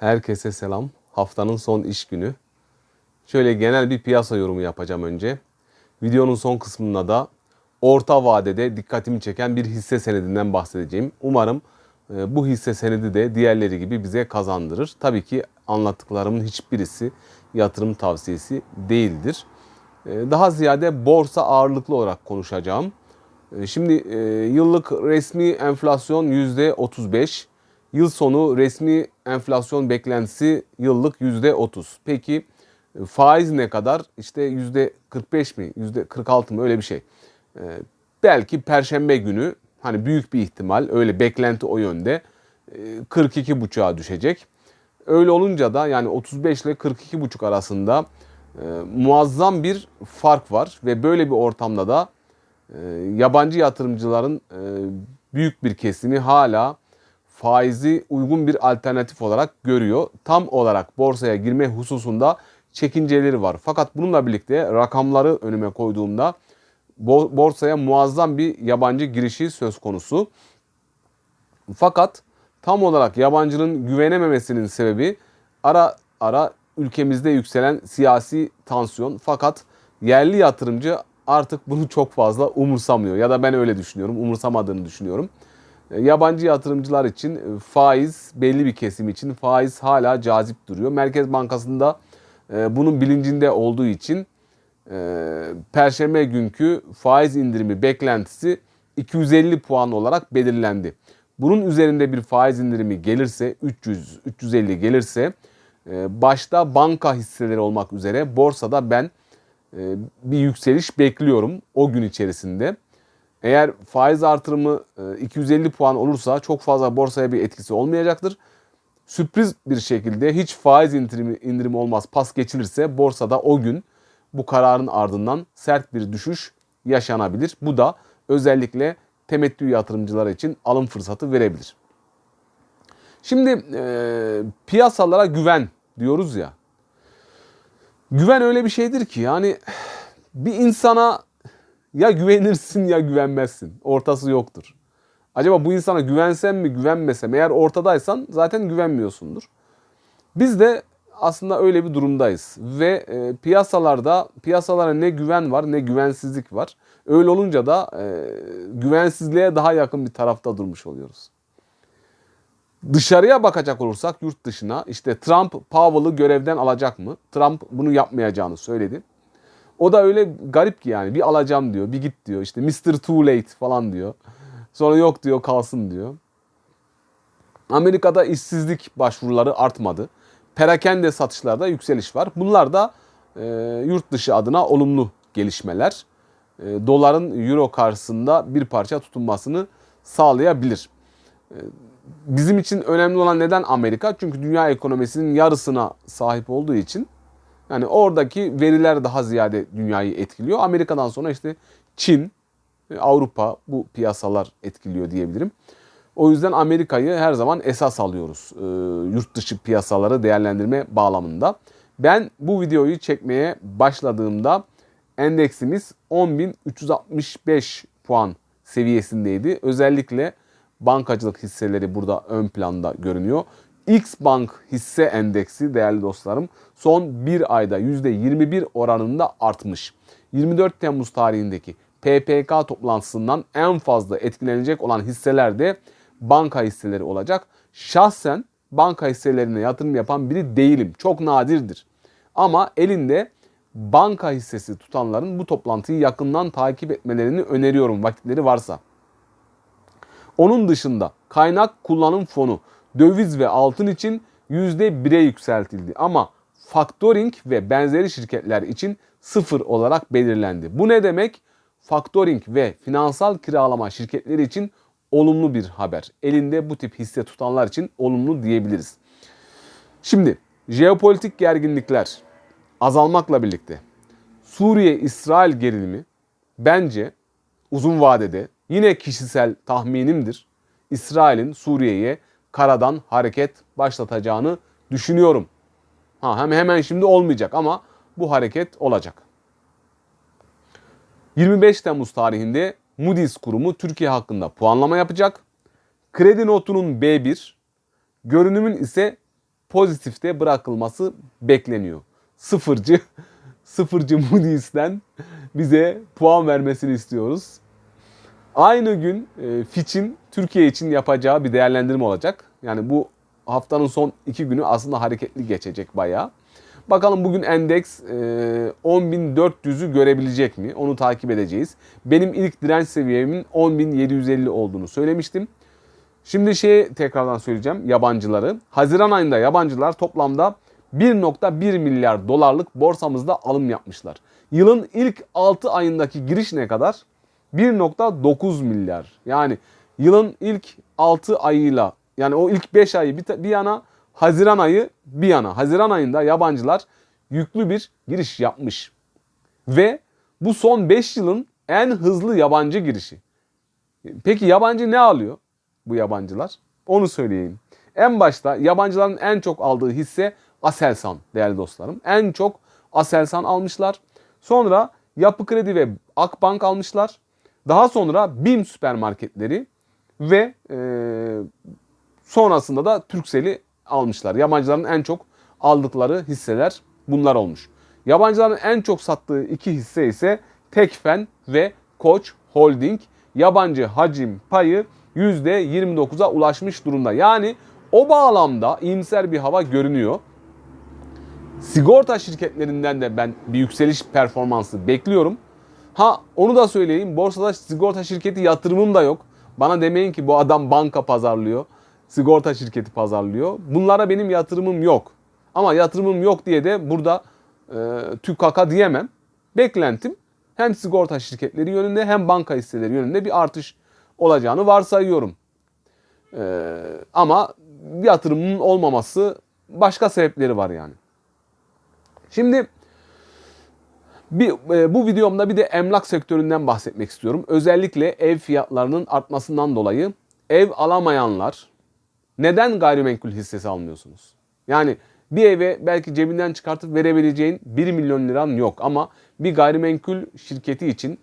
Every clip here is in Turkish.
Herkese selam. Haftanın son iş günü. Şöyle genel bir piyasa yorumu yapacağım önce. Videonun son kısmında da orta vadede dikkatimi çeken bir hisse senedinden bahsedeceğim. Umarım e, bu hisse senedi de diğerleri gibi bize kazandırır. Tabii ki anlattıklarımın hiçbirisi yatırım tavsiyesi değildir. E, Daha ziyade borsa ağırlıklı olarak konuşacağım. E, Şimdi yıllık resmi enflasyon %35. Yıl sonu resmi enflasyon beklentisi yıllık %30. Peki e, faiz ne kadar? İşte %45 mi? %46 mı? Öyle bir şey. E, Belki perşembe günü hani büyük bir ihtimal öyle beklenti o yönde e, 42,5'a düşecek. Öyle olunca da yani 35 ile 42,5 arasında e, muazzam bir fark var ve böyle bir ortamda da yabancı yatırımcıların büyük bir kesimi hala faizi uygun bir alternatif olarak görüyor. Tam olarak borsaya girme hususunda çekinceleri var. Fakat bununla birlikte rakamları önüme koyduğumda bo- borsaya muazzam bir yabancı girişi söz konusu. Fakat tam olarak yabancının güvenememesinin sebebi ara ara ülkemizde yükselen siyasi tansiyon. Fakat yerli yatırımcı artık bunu çok fazla umursamıyor ya da ben öyle düşünüyorum. Umursamadığını düşünüyorum. E, Yabancı yatırımcılar için e, faiz belli bir kesim için faiz hala cazip duruyor. Merkez Bankası'nda e, bunun bilincinde olduğu için Perşembe günkü faiz indirimi beklentisi 250 puan olarak belirlendi. Bunun üzerinde bir faiz indirimi gelirse 300 350 gelirse başta banka hisseleri olmak üzere borsada ben bir yükseliş bekliyorum o gün içerisinde. Eğer faiz artırımı e, 250 puan olursa çok fazla borsaya bir etkisi olmayacaktır. Sürpriz bir şekilde hiç faiz indirimi, indirimi olmaz pas geçilirse borsada o gün bu kararın ardından sert bir düşüş yaşanabilir. Bu da özellikle temettü yatırımcıları için alım fırsatı verebilir. Şimdi e, piyasalara güven diyoruz ya. Güven öyle bir şeydir ki yani bir insana ya güvenirsin ya güvenmezsin. Ortası yoktur. Acaba bu insana güvensem mi güvenmesem eğer ortadaysan zaten güvenmiyorsundur. Biz de aslında öyle bir durumdayız ve e, piyasalarda piyasalara ne güven var ne güvensizlik var. Öyle olunca da e, güvensizliğe daha yakın bir tarafta durmuş oluyoruz. Dışarıya bakacak olursak yurt dışına işte Trump Powell'ı görevden alacak mı? Trump bunu yapmayacağını söyledi. O da öyle garip ki yani bir alacağım diyor, bir git diyor. İşte Mr. Too Late falan diyor. Sonra yok diyor kalsın diyor. Amerika'da işsizlik başvuruları artmadı. Perakende satışlarda yükseliş var. Bunlar da e, yurt dışı adına olumlu gelişmeler. E, doların euro karşısında bir parça tutunmasını sağlayabilir. E, bizim için önemli olan neden Amerika? Çünkü dünya ekonomisinin yarısına sahip olduğu için yani oradaki veriler daha ziyade dünyayı etkiliyor. Amerika'dan sonra işte Çin, Avrupa bu piyasalar etkiliyor diyebilirim. O yüzden Amerika'yı her zaman esas alıyoruz e, yurt dışı piyasaları değerlendirme bağlamında. Ben bu videoyu çekmeye başladığımda endeksimiz 10.365 puan seviyesindeydi. Özellikle bankacılık hisseleri burada ön planda görünüyor. X Bank hisse endeksi değerli dostlarım son bir ayda %21 oranında artmış. 24 Temmuz tarihindeki PPK toplantısından en fazla etkilenecek olan hisseler de banka hisseleri olacak. Şahsen banka hisselerine yatırım yapan biri değilim. Çok nadirdir. Ama elinde banka hissesi tutanların bu toplantıyı yakından takip etmelerini öneriyorum vakitleri varsa. Onun dışında kaynak kullanım fonu döviz ve altın için %1'e yükseltildi. Ama factoring ve benzeri şirketler için sıfır olarak belirlendi. Bu ne demek? Factoring ve finansal kiralama şirketleri için olumlu bir haber. Elinde bu tip hisse tutanlar için olumlu diyebiliriz. Şimdi jeopolitik gerginlikler azalmakla birlikte Suriye-İsrail gerilimi bence uzun vadede yine kişisel tahminimdir. İsrail'in Suriye'ye karadan hareket başlatacağını düşünüyorum. Ha, hem hemen şimdi olmayacak ama bu hareket olacak. 25 Temmuz tarihinde Moody's kurumu Türkiye hakkında puanlama yapacak. Kredi notunun B1, görünümün ise pozitifte bırakılması bekleniyor. Sıfırcı, sıfırcı Moody's'ten bize puan vermesini istiyoruz. Aynı gün e, Fitch'in Türkiye için yapacağı bir değerlendirme olacak. Yani bu haftanın son iki günü aslında hareketli geçecek bayağı. Bakalım bugün endeks e, 10.400'ü görebilecek mi? Onu takip edeceğiz. Benim ilk direnç seviyemin 10.750 olduğunu söylemiştim. Şimdi şey tekrardan söyleyeceğim yabancıları. Haziran ayında yabancılar toplamda 1.1 milyar dolarlık borsamızda alım yapmışlar. Yılın ilk 6 ayındaki giriş ne kadar? 1.9 milyar. Yani yılın ilk 6 ayıyla yani o ilk 5 ayı bir, bir yana Haziran ayı bir yana. Haziran ayında yabancılar yüklü bir giriş yapmış. Ve bu son 5 yılın en hızlı yabancı girişi. Peki yabancı ne alıyor bu yabancılar? Onu söyleyeyim. En başta yabancıların en çok aldığı hisse Aselsan değerli dostlarım. En çok Aselsan almışlar. Sonra Yapı Kredi ve Akbank almışlar. Daha sonra BİM süpermarketleri ve e, sonrasında da Turkcell'i almışlar. Yabancıların en çok aldıkları hisseler bunlar olmuş. Yabancıların en çok sattığı iki hisse ise Tekfen ve Koç Holding. Yabancı hacim payı %29'a ulaşmış durumda. Yani o bağlamda iyimser bir hava görünüyor. Sigorta şirketlerinden de ben bir yükseliş performansı bekliyorum. Ha onu da söyleyeyim. Borsada sigorta şirketi yatırımım da yok. Bana demeyin ki bu adam banka pazarlıyor. Sigorta şirketi pazarlıyor. Bunlara benim yatırımım yok. Ama yatırımım yok diye de burada e, tükaka diyemem. Beklentim hem sigorta şirketleri yönünde hem banka hisseleri yönünde bir artış olacağını varsayıyorum. E, ama yatırımın olmaması başka sebepleri var yani. Şimdi bir, e, bu videomda bir de emlak sektöründen bahsetmek istiyorum. Özellikle ev fiyatlarının artmasından dolayı ev alamayanlar neden gayrimenkul hissesi almıyorsunuz? Yani bir eve belki cebinden çıkartıp verebileceğin 1 milyon liran yok ama bir gayrimenkul şirketi için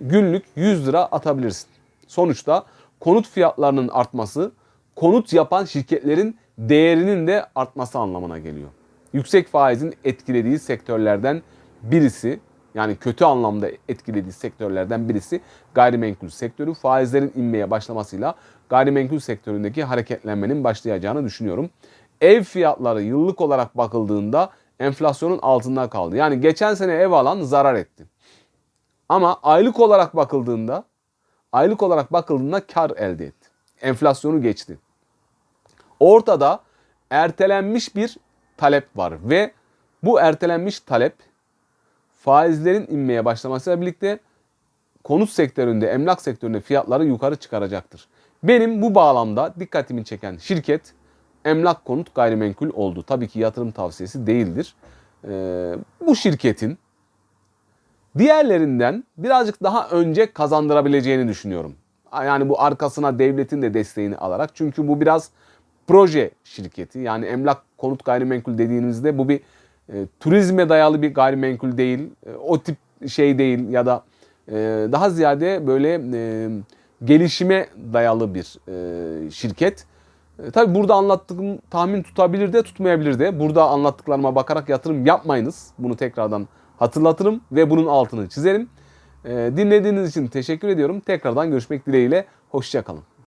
günlük 100 lira atabilirsin. Sonuçta konut fiyatlarının artması konut yapan şirketlerin değerinin de artması anlamına geliyor. Yüksek faizin etkilediği sektörlerden birisi yani kötü anlamda etkilediği sektörlerden birisi gayrimenkul sektörü. Faizlerin inmeye başlamasıyla gayrimenkul sektöründeki hareketlenmenin başlayacağını düşünüyorum. Ev fiyatları yıllık olarak bakıldığında enflasyonun altında kaldı. Yani geçen sene ev alan zarar etti. Ama aylık olarak bakıldığında aylık olarak bakıldığında kar elde etti. Enflasyonu geçti. Ortada ertelenmiş bir talep var ve bu ertelenmiş talep faizlerin inmeye başlamasıyla birlikte konut sektöründe, emlak sektöründe fiyatları yukarı çıkaracaktır. Benim bu bağlamda dikkatimi çeken şirket emlak konut gayrimenkul oldu. Tabii ki yatırım tavsiyesi değildir. Ee, bu şirketin diğerlerinden birazcık daha önce kazandırabileceğini düşünüyorum. Yani bu arkasına devletin de desteğini alarak. Çünkü bu biraz proje şirketi. Yani emlak konut gayrimenkul dediğimizde bu bir e, turizme dayalı bir gayrimenkul değil. E, o tip şey değil ya da e, daha ziyade böyle e, gelişime dayalı bir e, şirket. E, tabii burada anlattığım tahmin tutabilir de tutmayabilir de. Burada anlattıklarıma bakarak yatırım yapmayınız. Bunu tekrardan hatırlatırım ve bunun altını çizerim. E, dinlediğiniz için teşekkür ediyorum. Tekrardan görüşmek dileğiyle. Hoşçakalın.